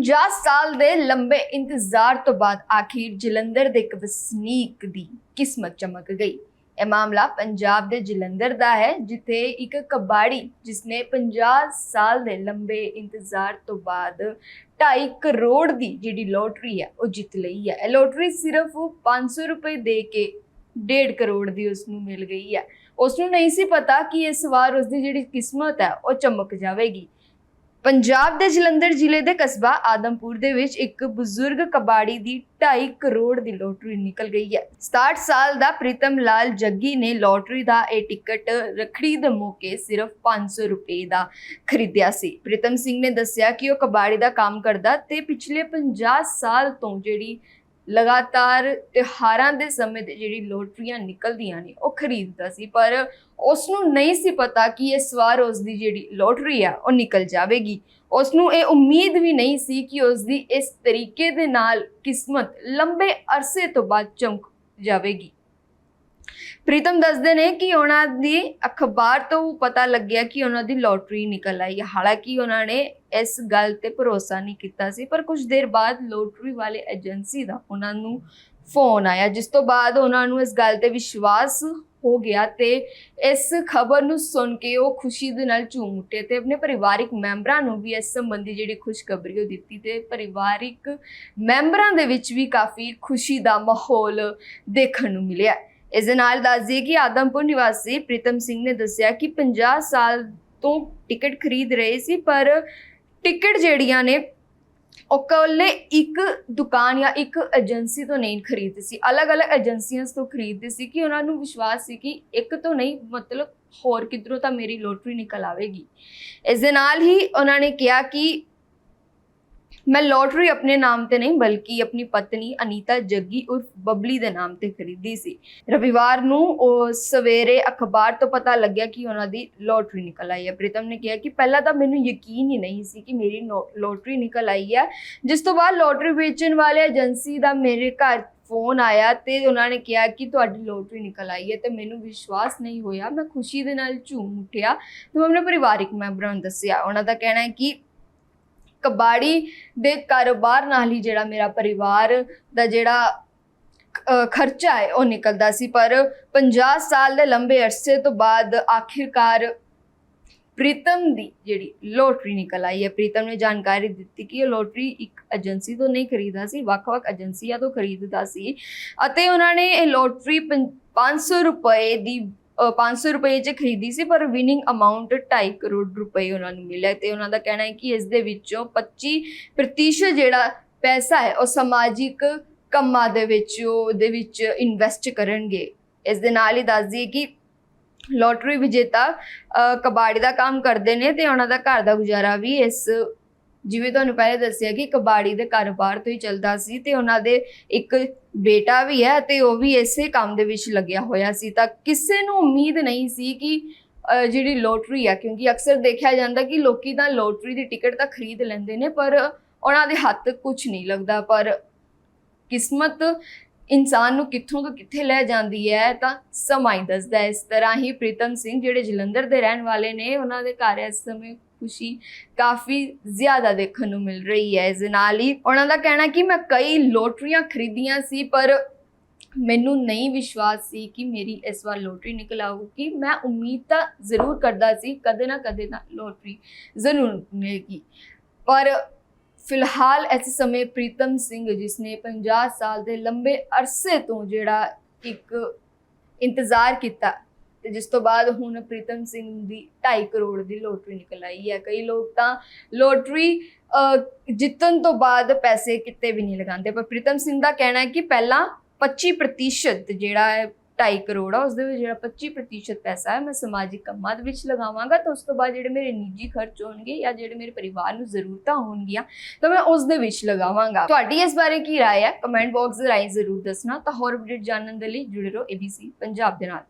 50 ਸਾਲ ਦੇ ਲੰਬੇ ਇੰਤਜ਼ਾਰ ਤੋਂ ਬਾਅਦ ਆਖਿਰ ਜਲੰਧਰ ਦੇ ਇੱਕ ਵਸਨੀਕ ਦੀ ਕਿਸਮਤ ਚਮਕ ਗਈ। ਇਹ ਮਾਮਲਾ ਪੰਜਾਬ ਦੇ ਜਲੰਧਰ ਦਾ ਹੈ, ਜਿੱਥੇ ਇੱਕ ਕਬਾੜੀ ਜਿਸਨੇ 50 ਸਾਲ ਦੇ ਲੰਬੇ ਇੰਤਜ਼ਾਰ ਤੋਂ ਬਾਅਦ 2.5 ਕਰੋੜ ਦੀ ਜਿਹੜੀ ਲੋਟਰੀ ਹੈ, ਉਹ ਜਿੱਤ ਲਈ ਹੈ। ਇਹ ਲੋਟਰੀ ਸਿਰਫ 500 ਰੁਪਏ ਦੇ ਕੇ 1.5 ਕਰੋੜ ਦੀ ਉਸ ਨੂੰ ਮਿਲ ਗਈ ਹੈ। ਉਸ ਨੂੰ ਨਹੀਂ ਸੀ ਪਤਾ ਕਿ ਇਸ ਵਾਰ ਉਸ ਦੀ ਜਿਹੜੀ ਕਿਸਮਤ ਹੈ, ਉਹ ਚਮਕ ਜਾਵੇਗੀ। ਪੰਜਾਬ ਦੇ ਜਲੰਧਰ ਜ਼ਿਲ੍ਹੇ ਦੇ ਕਸਬਾ ਆਦਮਪੁਰ ਦੇ ਵਿੱਚ ਇੱਕ ਬਜ਼ੁਰਗ ਕਬਾੜੀ ਦੀ 2.5 ਕਰੋੜ ਦੀ ਲੋਟਰੀ ਨਿਕਲ ਗਈ ਹੈ। 67 ਸਾਲ ਦਾ ਪ੍ਰੀਤਮ ਲਾਲ ਜੱਗੀ ਨੇ ਲੋਟਰੀ ਦਾ ਇਹ ਟਿਕਟ ਰਖੜੀ ਦੇ ਮੌਕੇ ਸਿਰਫ 500 ਰੁਪਏ ਦਾ ਖਰੀਦਿਆ ਸੀ। ਪ੍ਰੀਤਮ ਸਿੰਘ ਨੇ ਦੱਸਿਆ ਕਿ ਉਹ ਕਬਾੜੀ ਦਾ ਕੰਮ ਕਰਦਾ ਤੇ ਪਿਛਲੇ 50 ਸਾਲ ਤੋਂ ਜਿਹੜੀ ਲਗਾਤਾਰ ਤਿਉਹਾਰਾਂ ਦੇ ਸਮੇਂ ਤੇ ਜਿਹੜੀ ਲੋਟਰੀਆਂ ਨਿਕਲਦੀਆਂ ਨੇ, ਉਹ ਖਰੀਦਦਾ ਸੀ, ਪਰ ਉਸ ਨੂੰ ਨਹੀਂ ਸੀ ਪਤਾ ਕਿ ਇਸ ਵਾਰ ਉਸ ਦੀ ਜਿਹੜੀ ਲੋਟਰੀ ਆ, ਉਹ ਨਿਕਲ ਜਾਵੇਗੀ। ਉਸ ਨੂੰ ਇਹ ਉਮੀਦ ਵੀ ਨਹੀਂ ਸੀ ਕਿ ਉਸ ਦੀ ਇਸ ਤਰੀਕੇ ਦੇ ਨਾਲ ਕਿਸਮਤ ਲੰਬੇ ਅਰਸੇ ਤੋਂ ਬਾਅਦ ਚਮਕ ਜਾਵੇਗੀ। ਪ੍ਰੀਤਮ ਦੱਸਦੇ ਨੇ ਕਿ ਉਹਨਾਂ ਦੀ ਅਖਬਾਰ ਤੋਂ ਪਤਾ ਲੱਗਿਆ ਕਿ ਉਹਨਾਂ ਦੀ ਲੋਟਰੀ ਨਿਕਲ ਆਈ ਹਾਲਾਂਕਿ ਉਹਨਾਂ ਨੇ ਇਸ ਗੱਲ ਤੇ ਭਰੋਸਾ ਨਹੀਂ ਕੀਤਾ ਸੀ, ਪਰ ਕੁਝ ਦੇਰ ਬਾਅਦ ਲੋਟਰੀ ਵਾਲੇ ਏਜੰਸੀ ਦਾ ਉਹਨਾਂ ਨੂੰ ਫੋਨ ਆਇਆ, ਜਿਸ ਤੋਂ ਬਾਅਦ ਉਹਨਾਂ ਨੂੰ ਇਸ ਗੱਲ ਤੇ ਵਿਸ਼ਵਾਸ ਹੋ ਗਿਆ ਤੇ ਇਸ ਖਬਰ ਨੂੰ ਸੁਣ ਕੇ ਉਹ ਖੁਸ਼ੀ ਦੇ ਨਾਲ ਝੂਮ ਉੱਠੇ ਤੇ ਆਪਣੇ ਪਰਿਵਾਰਿਕ ਮੈਂਬਰਾਂ ਨੂੰ ਵੀ ਇਸ ਸੰਬੰਧੀ ਜਿਹੜੀ ਖੁਸ਼ਖਬਰੀ ਉਹ ਦਿੱਤੀ ਤੇ ਪਰਿਵਾਰਿਕ ਮੈਂਬਰਾਂ ਦੇ ਵਿੱਚ ਵੀ ਕਾਫੀ ਖੁਸ਼ੀ ਦਾ ਮਾਹੌਲ ਦੇਖਣ ਨੂੰ ਮਿਲਿਆ। ਇਸ ਦੇ ਨਾਲ ਦੱਸ ਦਈਏ ਕਿ ਆਦਮਪੁਰ ਨਿਵਾਸੀ ਪ੍ਰੀਤਮ ਸਿੰਘ ਨੇ ਦੱਸਿਆ ਕਿ 50 ਸਾਲ ਤੋਂ ਟਿਕਟ ਖਰੀਦ ਰਹੇ ਸੀ, ਪਰ ਟਿਕਟ ਜਿਹੜੀਆਂ ਨੇ, ਉਹ ਇਕੱਲੇ ਇੱਕ ਦੁਕਾਨ ਜਾਂ ਇੱਕ ਏਜੰਸੀ ਤੋਂ ਨਹੀਂ ਖਰੀਦਦੇ ਸੀ। ਅਲੱਗ-ਅਲੱਗ ਏਜੰਸੀਆਂ ਤੋਂ ਖਰੀਦਦੇ ਸੀ ਕਿ ਉਹਨਾਂ ਨੂੰ ਵਿਸ਼ਵਾਸ ਸੀ ਕਿ ਇੱਕ ਤੋਂ ਨਹੀਂ, ਮਤਲਬ ਹੋਰ ਕਿਧਰੋਂ ਤਾਂ ਮੇਰੀ ਲੋਟਰੀ ਨਿਕਲ ਆਵੇਗੀ। ਇਸ ਦੇ ਨਾਲ ਹੀ ਉਹਨਾਂ ਨੇ ਕਿਹਾ ਕਿ ਮੈਂ ਲੋਟਰੀ ਆਪਣੇ ਨਾਮ ਤੇ ਨਹੀਂ, ਬਲਕਿ ਆਪਣੀ ਪਤਨੀ ਅਨੀਤਾ ਜੱਗੀ ਉਰਫ ਬਬਲੀ ਦੇ ਨਾਮ ਤੇ ਖਰੀਦੀ ਸੀ। ਰਵਿਵਾਰ ਨੂੰ ਉਹ ਸਵੇਰੇ ਅਖਬਾਰ ਤੋਂ ਪਤਾ ਲੱਗਿਆ ਕਿ ਉਹਨਾਂ ਦੀ ਲੋਟਰੀ ਨਿਕਲ ਆਈ ਹੈ। ਪ੍ਰੀਤਮ ਨੇ ਕਿਹਾ ਕਿ ਪਹਿਲਾਂ ਤਾਂ ਮੈਨੂੰ ਯਕੀਨ ਹੀ ਨਹੀਂ ਸੀ ਕਿ ਮੇਰੀ ਨੋ- ਲੋਟਰੀ ਨਿਕਲ ਆਈ ਹੈ। ਜਿਸ ਤੋਂ ਬਾਅਦ ਲੋਟਰੀ ਵੇਚਣ ਵਾਲੇ ਏਜੰਸੀ ਦਾ ਮੇਰੇ ਘਰ ਫੋਨ ਆਇਆ ਤੇ ਉਹਨਾਂ ਨੇ ਕਿਹਾ ਕਿ ਤੁਹਾਡੀ ਲੋਟਰੀ ਨਿਕਲ ਆਈ ਹੈ ਤੇ ਮੈਨੂੰ ਵਿਸ਼ਵਾਸ ਨਹੀਂ ਹੋਇਆ। ਮੈਂ ਖੁਸ਼ੀ ਦੇ ਨਾਲ ਝੂਮ ਉੱਠਿਆ ਤੇ ਮੈਂ ਆਪਣੇ ਪਰਿਵਾਰਿਕ ਮੈਂਬਰਾਂ ਨੂੰ ਦੱਸਿਆ। ਉਹਨਾਂ ਦਾ ਕਹਿਣਾ ਹੈ ਕਿ ਕਬਾੜੀ ਦੇ ਕਾਰੋਬਾਰ ਨਾਲ ਹੀ ਜਿਹੜਾ ਮੇਰਾ ਪਰਿਵਾਰ ਦਾ ਜਿਹੜਾ ਖਰਚਾ ਹੈ, ਉਹ ਨਿਕਲਦਾ ਸੀ। ਪਰ 50 ਸਾਲ ਦੇ ਲੰਬੇ ਅਰਸੇ ਤੋਂ ਬਾਅਦ ਆਖਿਰਕਾਰ ਪ੍ਰੀਤਮ ਦੀ ਜਿਹੜੀ ਲੋਟਰੀ ਨਿਕਲ ਆਈ ਹੈ। ਪ੍ਰੀਤਮ ਨੇ ਜਾਣਕਾਰੀ ਦਿੱਤੀ ਕਿ ਇਹ ਲੋਟਰੀ ਇੱਕ ਏਜੰਸੀ ਤੋਂ ਨਹੀਂ ਖਰੀਦਾ ਸੀ, ਵੱਖ-ਵੱਖ ਏਜੰਸੀਆਂ ਤੋਂ ਖਰੀਦਦਾ ਸੀ। ਅਤੇ ਉਹਨਾਂ ਨੇ ਇਹ ਲੋਟਰੀ ਪੰ- 500 ਰੁਪਏ ਦੀ 500 ਰੁਪਏ 'ਚ ਖਰੀਦੀ ਸੀ, ਪਰ ਵਿਨਿੰਗ ਅਮਾਉਂਟ 2.5 ਕਰੋੜ ਰੁਪਏ ਉਹਨਾਂ ਨੂੰ ਮਿਲਿਆ ਤੇ ਉਹਨਾਂ ਦਾ ਕਹਿਣਾ ਹੈ ਕਿ ਇਸ ਦੇ ਵਿੱਚੋਂ 25% ਜਿਹੜਾ ਪੈਸਾ ਹੈ, ਉਹ ਸਮਾਜਿਕ ਕੰਮਾਂ ਦੇ ਵਿੱਚ, ਉਹਦੇ ਵਿੱਚ ਇਨਵੈਸਟ ਕਰਨਗੇ। ਇਸ ਦੇ ਨਾਲ ਹੀ ਦੱਸ ਦਈਏ ਕਿ ਲੋਟਰੀ ਵਿਜੇਤਾ ਕਬਾੜੀ ਦਾ ਕੰਮ ਕਰਦੇ ਨੇ ਤੇ ਉਹਨਾਂ ਦਾ ਘਰ ਦਾ ਗੁਜ਼ਾਰਾ ਵੀ ਇਸ ਜਿਵੇਂ ਤੁਹਾਨੂੰ ਪਹਿਲੇ ਦੱਸਿਆ ਕਿ ਕਬਾੜੀ ਦੇ ਕਾਰੋਬਾਰ ਤੋਂ ਹੀ ਚੱਲਦਾ ਸੀ ਤੇ ਉਹਨਾਂ ਦੇ ਇੱਕ ਬੇਟਾ ਵੀ ਹੈ ਤੇ ਉਹ ਵੀ ਇਸੇ ਕੰਮ ਦੇ ਵਿੱਚ ਲੱਗਿਆ ਹੋਇਆ ਸੀ। ਤਾਂ ਕਿਸੇ ਨੂੰ ਉਮੀਦ ਨਹੀਂ ਸੀ ਕਿ ਜਿਹੜੀ ਲੋਟਰੀ ਆ ਕਿਉਂਕਿ ਅਕਸਰ ਦੇਖਿਆ ਜਾਂਦਾ ਕਿ ਲੋਕੀ ਤਾਂ ਲੋਟਰੀ ਦੀ ਟਿਕਟ ਤਾਂ ਖਰੀਦ ਲੈਂਦੇ ਨੇ, ਪਰ ਉਹਨਾਂ ਦੇ ਹੱਥ ਕੁਝ ਨਹੀਂ ਲੱਗਦਾ। ਪਰ ਕਿਸਮਤ ਇਨਸਾਨ ਨੂੰ ਕਿੱਥੋਂ ਤੋਂ ਕਿੱਥੇ ਲੈ ਜਾਂਦੀ ਹੈ, ਤਾਂ ਸਮਾਂ ਹੀ ਦੱਸਦਾ ਇਸ ਤਰ੍ਹਾਂ ਹੀ ਪ੍ਰੀਤਮ ਸਿੰਘ, ਜਿਹੜੇ ਜਲੰਧਰ ਦੇ ਰਹਿਣ ਵਾਲੇ ਨੇ, ਉਹਨਾਂ ਦੇ ਘਰ ਇਸ ਸਮੇਂ ਖੁਸ਼ੀ ਕਾਫੀ ਜ਼ਿਆਦਾ ਦੇਖਣ ਨੂੰ ਮਿਲ ਰਹੀ ਹੈ ਇਸ ਦੇ ਨਾਲ ਹੀ। ਉਹਨਾਂ ਦਾ ਕਹਿਣਾ ਕਿ ਮੈਂ ਕਈ ਲੋਟਰੀਆਂ ਖਰੀਦੀਆਂ ਸੀ, ਪਰ ਮੈਨੂੰ ਨਹੀਂ ਵਿਸ਼ਵਾਸ ਸੀ ਕਿ ਮੇਰੀ ਇਸ ਵਾਰ ਲੋਟਰੀ ਨਿਕਲ ਆਊਗੀ। ਮੈਂ ਉਮੀਦ ਤਾਂ ਜ਼ਰੂਰ ਕਰਦਾ ਸੀ, ਕਦੇ ਨਾ ਕਦੇ ਤਾਂ ਲੋਟਰੀ ਜ਼ਰੂਰ ਮਿਲੇਗੀ। ਪਰ ਫਿਲਹਾਲ ਇਸ ਸਮੇਂ ਪ੍ਰੀਤਮ ਸਿੰਘ ਜਿਸਨੇ 50 ਸਾਲ ਦੇ ਲੰਬੇ ਅਰਸੇ ਤੋਂ ਜਿਹੜਾ ਇੱਕ ਇੰਤਜ਼ਾਰ ਕੀਤਾ ਤੇ ਜਿਸ ਤੋਂ ਬਾਅਦ ਹੁਣ ਪ੍ਰੀਤਮ ਸਿੰਘ ਦੀ 2.5 ਕਰੋੜ ਦੀ ਲੋਟਰੀ ਨਿਕਲ ਆਈ ਹੈ ਕਈ ਲੋਕ ਤਾਂ ਲੋਟਰੀ ਅਹ, ਜਿੱਤਣ ਤੋਂ ਬਾਅਦ ਪੈਸੇ ਕਿਤੇ ਵੀ ਨਹੀਂ ਲਗਾਉਂਦੇ ਪਰ ਪ੍ਰੀਤਮ ਸਿੰਘ ਦਾ ਕਹਿਣਾ ਹੈ ਕਿ ਪਹਿਲਾਂ 25% ਜਿਹੜਾ ਹੈ 2.5 ਕਰੋੜ ਆ ਉਸ ਦੇ ਵਿੱਚ ਜਿਹੜਾ 25% ਪੈਸਾ ਹੈ ਮੈਂ ਸਮਾਜਿਕ ਕੰਮਾਂ ਦੇ ਵਿੱਚ ਲਗਾਵਾਂਗਾ ਤਾਂ ਉਸ ਤੋਂ ਬਾਅਦ ਜਿਹੜੇ ਮੇਰੇ ਨਿੱਜੀ ਖਰਚ ਹੋਣਗੇ ਜਾਂ ਜਿਹੜੇ ਮੇਰੇ ਪਰਿਵਾਰ ਨੂੰ ਜ਼ਰੂਰਤਾਂ ਹੋਣਗੀਆਂ ਤਾਂ ਮੈਂ ਉਸ ਦੇ ਵਿੱਚ ਲਗਾਵਾਂਗਾ ਤੁਹਾਡੀ ਇਸ ਬਾਰੇ ਕੀ رائے ਹੈ ਕਮੈਂਟ ਬਾਕਸ ਦੇ ਰਾਹੀਂ ਜ਼ਰੂਰ ਦੱਸਣਾ ਤਾਂ ਹੋਰ ਅਪਡੇਟ ਜਾਣਨ ਦੇ ਲਈ ਜੁੜੇ ਰਹੋ ABC ਪੰਜਾਬ ਦੇ ਨਾਲ